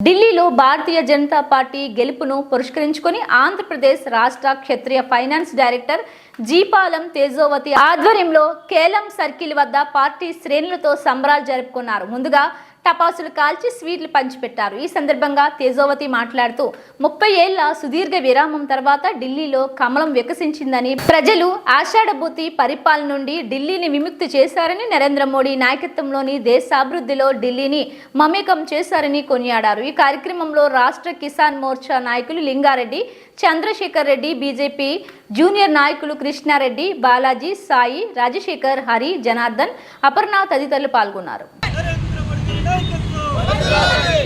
ఢిల్లీలో భారతీయ జనతా పార్టీ గెలుపును పురస్కరించుకొని ఆంధ్రప్రదేశ్ రాష్ట్ర క్షత్రియ ఫైనాన్స్ డైరెక్టర్ జీపాలం తేజోవతి ఆధ్వర్యంలో కేలం సర్కిల్ వద్ద పార్టీ శ్రేణులతో సంబరాలు జరుపుకున్నారు. ముందుగా టపాసులు కాల్చి స్వీట్లు పంచిపెట్టారు. ఈ సందర్భంగా తేజోవతి మాట్లాడుతూ ముప్పై ఏళ్ళ సుదీర్ఘ విరామం తర్వాత ఢిల్లీలో కమలం వికసించిందని ప్రజలు ఆషాఢభూతి పరిపాలన నుండి ఢిల్లీని విముక్తి చేశారని నరేంద్ర మోడీ నాయకత్వంలోని దేశాభివృద్ధిలో ఢిల్లీని మమేకం చేశారని కొనియాడారు. ఈ కార్యక్రమంలో రాష్ట్ర కిసాన్ మోర్చా నాయకులు లింగారెడ్డి చంద్రశేఖర్ రెడ్డి బీజేపీ జూనియర్ నాయకులు కృష్ణారెడ్డి బాలాజీ సాయి రాజశేఖర్ హరి జనార్దన్ అపర్ణ తదితరులు పాల్గొన్నారు.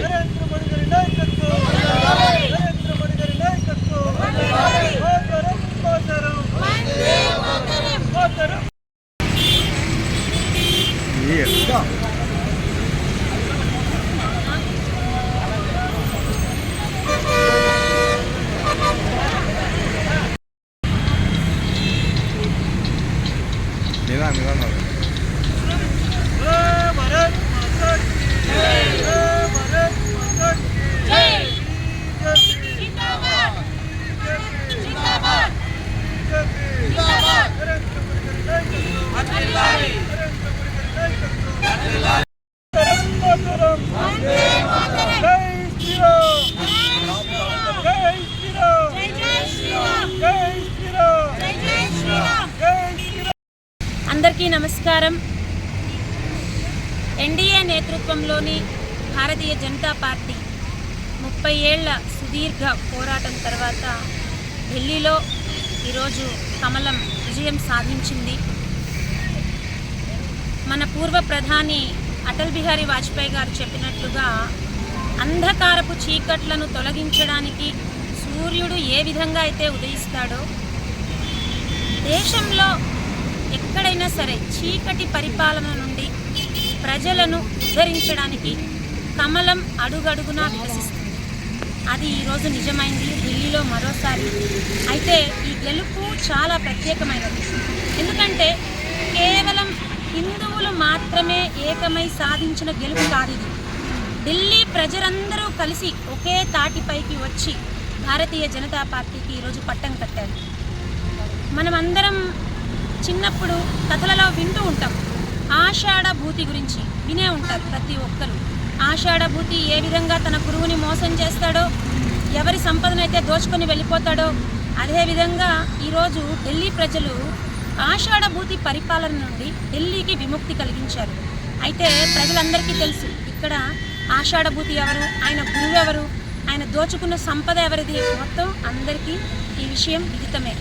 నరేంద్ర మోడీ గారి నాయకత్వం నరేంద్ర మోడీ అందరికీ నమస్కారం. ఎన్డీఏ నేతృత్వంలోని భారతీయ జనతా పార్టీ ముప్పై ఏళ్ళ సుదీర్ఘ పోరాటం తర్వాత ఢిల్లీలో ఈరోజు కమలం విజయం సాధించింది. మన పూర్వ ప్రధాని అటల్ బిహారీ వాజ్పేయి గారు చెప్పినట్లుగా అంధకారపు చీకట్లను తొలగించడానికి సూర్యుడు ఏ విధంగా అయితే ఉదయిస్తాడో దేశంలో ఎక్కడైనా సరే చీకటి పరిపాలన నుండి ప్రజలను ఉద్ధరించడానికి కమలం అడుగడుగునా వికసిస్తుంది అది ఈరోజు నిజమైంది ఢిల్లీలో మరోసారి. అయితే ఈ గెలుపు చాలా ప్రత్యేకమైనది ఎందుకంటే కేవలం హిందువులు మాత్రమే ఏకమై సాధించిన గెలుపు కాదు ఇది. ఢిల్లీ ప్రజలందరూ కలిసి ఒకే తాటిపైకి వచ్చి భారతీయ జనతా పార్టీకి ఈరోజు పట్టం కట్టారు. మనమందరం చిన్నప్పుడు కథలలో వింటూ ఉంటాం. ఆషాఢ భూతి గురించి వినే ఉంటారు ప్రతి ఒక్కరు. ఆషాఢ భూతి ఏ విధంగా తన గురువుని మోసం చేస్తాడో ఎవరి సంపదనైతే దోచుకొని వెళ్ళిపోతాడో అదేవిధంగా ఈరోజు ఢిల్లీ ప్రజలు ఆషాఢ భూతి పరిపాలన నుండి ఢిల్లీకి విముక్తి కలిగించారు. అయితే ప్రజలందరికీ తెలుసు ఇక్కడ ఆషాఢ భూతి ఎవరు ఆయన గురువు ఎవరు ఆయన దోచుకున్న సంపద ఎవరిది? మొత్తం అందరికీ ఈ విషయం విదితమే.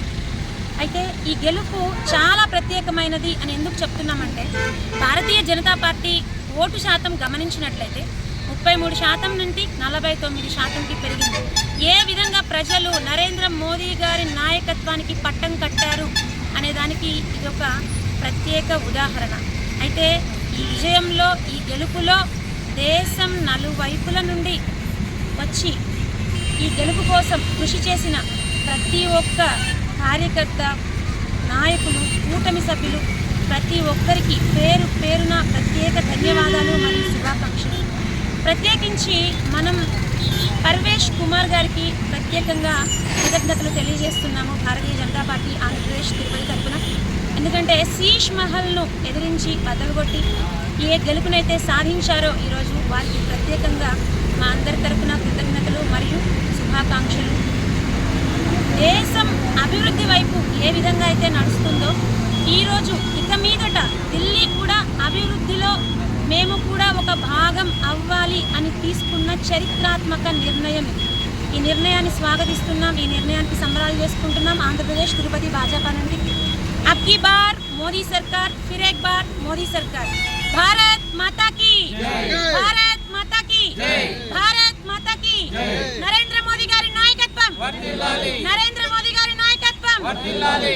అయితే ఈ గెలుపు చాలా ప్రత్యేకమైనది అని ఎందుకు చెప్తున్నామంటే భారతీయ జనతా పార్టీ ఓటు శాతం గమనించినట్లయితే ముప్పై మూడు శాతం నుండి నలభై తొమ్మిది శాతంకి పెరిగింది. ఏ విధంగా ప్రజలు నరేంద్ర మోదీ గారి నాయకత్వానికి పట్టం కట్టారు అనే దానికి ఇది ఒక ప్రత్యేక ఉదాహరణ. అయితే ఈ విజయంలో ఈ గెలుపులో దేశం నలువైపుల నుండి వచ్చి ఈ గెలుపు కోసం కృషి చేసిన ప్రతి ఒక్క కార్యకర్త నాయకులు కూటమి సభ్యులు ప్రతి ఒక్కరికి పేరు పేరున ప్రత్యేక ధన్యవాదాలు మరియు శుభాకాంక్షలు. ప్రత్యేకించి మనం పర్వేష్ కుమార్ గారికి ప్రత్యేకంగా కృతజ్ఞతలు తెలియజేస్తున్నాము భారతీయ జనతా పార్టీ ఆంధ్రప్రదేశ్ తిరుపతి తరఫున ఎందుకంటే శీష్ మహల్ను ఎదిరించి బదలుగొట్టి ఏ గెలుపునైతే సాధించారో ఈరోజు వారికి ప్రత్యేకంగా మా అందరి తరఫున కృతజ్ఞతలు మరియు శుభాకాంక్షలు. దేశం అభివృద్ధి వైపు ఏ విధంగా అయితే నడుస్తుందో ఈరోజు ఇక మీదట ఢిల్లీ కూడా అభివృద్ధిలో మేము కూడా ఒక భాగం అవ్వాలి అని తీసుకున్న చరిత్రాత్మక నిర్ణయం. ఈ నిర్ణయాన్ని స్వాగతిస్తున్నాం ఈ నిర్ణయానికి సంబరాలు చేసుకుంటున్నాం ఆంధ్రప్రదేశ్ తిరుపతి భాజపా నుండి. అబ్కి బార్ మోదీ సర్కార్ ఫిర్ ఏక్ బార్ మోదీ సర్కార్. భారత్ మాతా కీ! భారత్ మాతా కీ! భారత్ మాతా కీ! నరేంద్ర మోదీ గారి నాయకత్వం! నరేంద్ర వర్తిల్లాలి.